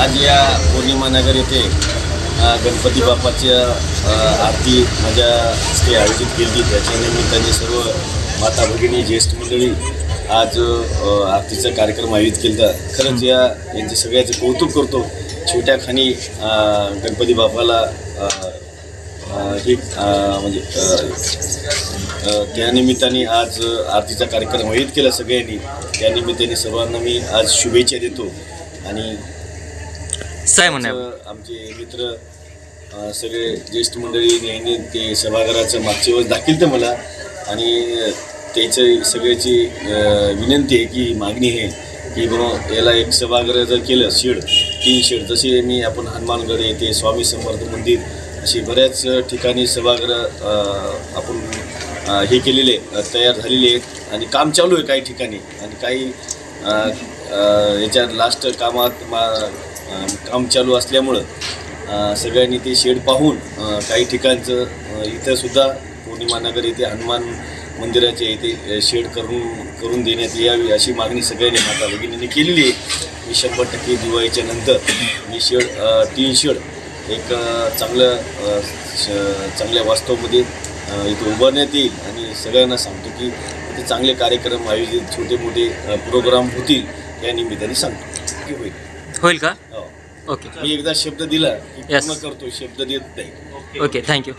आज या पौर्णिमा नगर येथे गणपती बाप्पाची आरती माझ्या हस्ते आयोजित केली. त्याच्या निमित्ताने सर्व माता भगिनी ज्येष्ठ मंडळी आज आरतीचा कार्यक्रम आयोजित केला खरंच या यांचे सगळ्याचे कौतुक करतो. छोट्या खाणी गणपती बाप्पाला ही हे म्हणजे त्यानिमित्ताने आज आरतीचा कार्यक्रम आयोजित केला सगळ्यांनी. त्यानिमित्ताने सर्वांना मी आज शुभेच्छा देतो. आणि काय म्हणणे आमचं- आमचे मित्र अ, सगळे ज्येष्ठ मंडळी नेहमी ते सभागृहाचं मागच्या वेळेस दाखील तर मला. आणि त्याचं सगळ्याची अ, विनंती आहे की मागणी आहे की बाबा याला एक सभागृह जर केलं शेड तीन शेड जसे मी आपण हनुमानगड येथे स्वामी समर्थ मंदिर अशी बऱ्याच ठिकाणी सभागृह अ, आपण अ, हे केलेले अ, तयार झालेले आहेत. आणि काम चालू आहे काही ठिकाणी. आणि काही अ, अ, याच्यात लास्ट कामात मा काम चालू असल्यामुळं सगळ्यांनी ते शेड पाहून काही ठिकाणचं इथंसुद्धा पौर्णिमानगर येथे हनुमान मंदिराच्या इथे शेड करून करून देण्यात यावी अशी मागणी सगळ्यांनी माता भगिनींनी केलेली आहे. मी शंभर टक्के दिवाळीच्या नंतर मी शेड तीन शेड एक चांगलं श- चांगल्या वास्तवमध्ये इथे उभारण्यात येईल आणि सगळ्यांना सांगतो की इथे चांगले कार्यक्रम आयोजित छोटे मोठे प्रोग्राम होतील या निमित्ताने सांगतो. की होईल होईल का? हो. ओके मी एकदा शब्द दिला की Yes. पूर्ण करतो शब्द देत नाही. Okay thank you